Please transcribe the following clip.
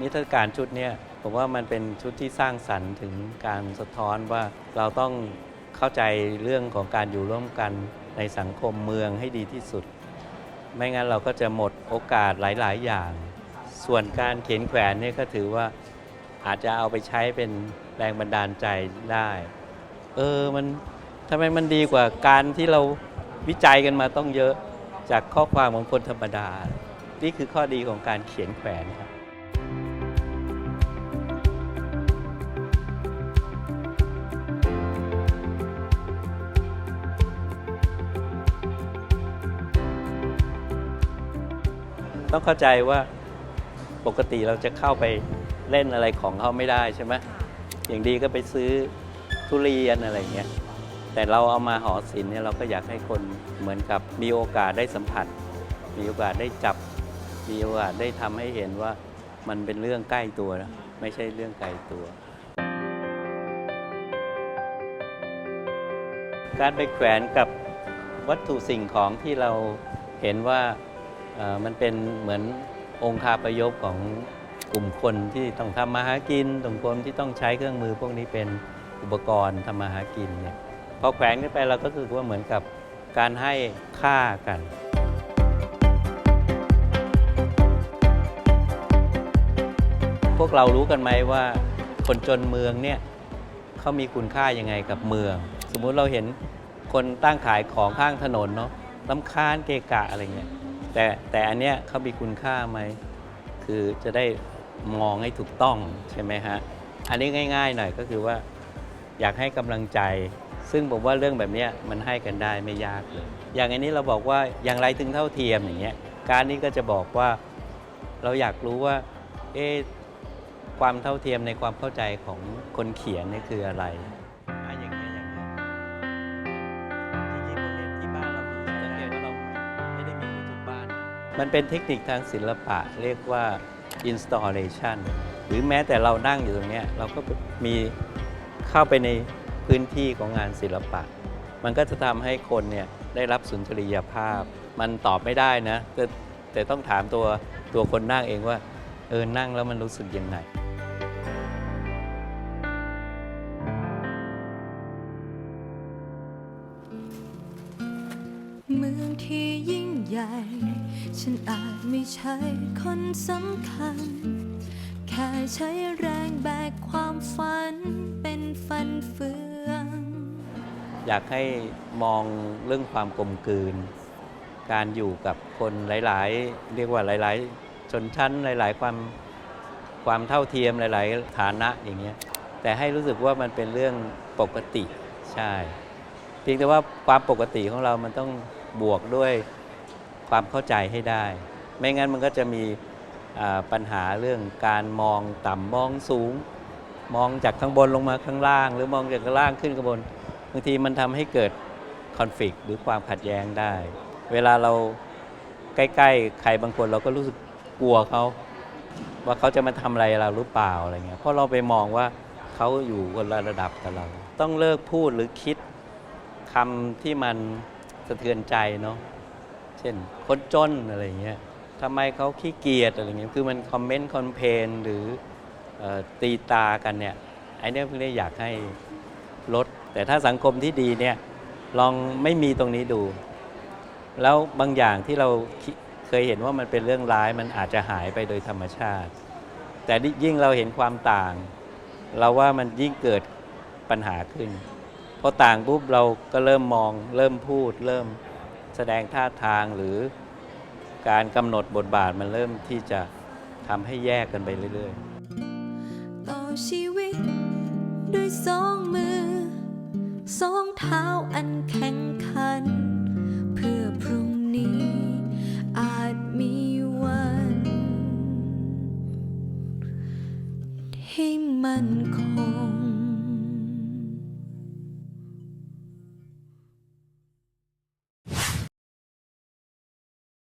นิทรรศการชุดเนี้ยผมว่ามันเป็นชุดที่สร้างสรรค์ถึงการสะท้อนว่าเราต้องเข้าใจเรื่องของการอยู่ร่วมกันในสังคมเมืองให้ดีที่สุด ไม่งั้นเราก็จะหมดโอกาสหลาย ๆ อย่าง ส่วนการเขียนแขวนนี่ก็ถือว่าอาจจะเอาไปใช้เป็นแรงบันดาลใจได้ เออมันทำไมมันดีกว่าการที่เราวิจัยกันมาต้องเยอะจากข้อความของคนธรรมดา นี่คือข้อดีของการเขียนแขวนครับ ต้องเข้าใจว่าปกติเราจะเข้าไปเล่นอะไรของเขาไม่ได้ใช่ไหมอย่างดีก็ไปซื้อทุเรียนอะไรเงี้ยแต่เราเอามาหอศิลป์เนี่ยเราก็อยากให้คนเหมือนกับมีโอกาสได้สัมผัส มีโอกาสได้จับ มีโอกาสได้ทำให้เห็นว่ามันเป็นเรื่องใกล้ตัวนะไม่ใช่เรื่องไกลตัว การไปแขวนกับวัตถุสิ่งของที่เราเห็นว่าเอ่อ มันเป็นเหมือนองค์คาประยบของกลุ่มคนที่ต้องทำมาหากินกลุ่มคนที่ต้องใช้เครื่องมือ พวกนี้เป็นอุปกรณ์ทำมาหากินเนี่ยพอแขวนขึ้นไปเราก็คือว่าเหมือนกับการให้ค่ากันพวกเรารู้กันไหมว่าคนจนเมืองเนี่ยเขามีคุณค่ายังไงกับเมือง สมมุติเราเห็นคนตั้งขายของข้างถนนเนาะลำคาญเกะกะอะไรเงี้ย แต่แต่อันเนี้ยเขามีคุณค่าไหม คือจะได้มองให้ถูกต้องใช่ไหมฮะ อันนี้ง่าย ๆ หน่อยก็คือว่า อยากให้กำลังใจ ซึ่งผมว่าเรื่องแบบเนี้ยมันให้กันได้ไม่ยากเลย อย่างอันนี้เราบอกว่าอย่างไรถึงเท่าเทียมอย่างเงี้ย การนี้ก็จะบอกว่าเราอยากรู้ว่าเอ๊ความเท่าเทียมในความเข้าใจของคนเขียนนี่คืออะไร มันเป็นเทคนิคทางศิลปะเรียกว่า installation หรือแม้แต่เรานั่งอยู่ตรงนี้เราก็มีเข้าไปในพื้นที่ของงานศิลปะ มันก็จะทำให้คนเนี่ยได้รับสุนทรียภาพ มันตอบไม่ได้นะ แต่แต่ต้องถามตัวตัวคนนั่งเองว่า เออ นั่งแล้วมันรู้สึกยังไง ที่ยิ่งใหญ่ ฉันอาจไม่ใช่คนสำคัญ แค่ใช้แรงแบกความฝันเป็นฟันเฟือง อยากให้มองเรื่องความกลมกลืน การอยู่กับคนหลาย ๆ เรียกว่าหลาย ๆ ชนชั้นหลาย ๆ ความความเท่าเทียมหลาย ๆ ฐานะอย่างเงี้ยแต่ให้รู้สึกว่ามันเป็นเรื่องปกติใช่ เพียงแต่ว่าความปกติของเรามันต้อง บวกด้วยความเข้าใจให้ได้ ไม่งั้นมันก็จะมีปัญหาเรื่องการมองต่ำมองสูง มองจากข้างบนลงมาข้างล่าง หรือมองจากข้างล่างขึ้นข้างบนบางทีมันทำให้เกิดคอนฟ lict หรือความขัดแย้งได้ เวลาเราใกล้ๆ ใครบางคนเราก็รู้สึกกลัวเขาว่าเขาจะมาทำอะไรเราหรือเปล่าอะไรเงี้ยเพราะเราไปมองว่าเขาอยู่คนละระดับกับเรา ต้องเลิกพูดหรือคิดคำที่มัน สะเทือนใจเนาะเช่นคนจนอะไรเงี้ยทำไมเขาขี้เกียจอะไรเงี้ยคือมันคอมเมนต์คอนเพนหรืออตีตากันเนี่ยไอ้เนี่ยเพิ่งได้อยากให้ลด แต่ถ้าสังคมที่ดีเนี่ยลองไม่มีตรงนี้ดู แล้วบางอย่างที่เราเคยเห็นว่ามันเป็นเรื่องร้ายมันอาจจะหายไปโดยธรรมชาติ แต่ยิ่งเราเห็นความต่าง เราว่ามันยิ่งเกิดปัญหาขึ้น อต่างปุ๊บเราก็เริ่มมอง เริ่มพูด เริ่มแสดงท่าทางหรือการกำหนดบทบาทมันเริ่มที่จะทำให้แยกกันไปเรื่อยๆ ต่อชีวิต ด้วยสองมือ สองเท้าอันแข็งขัน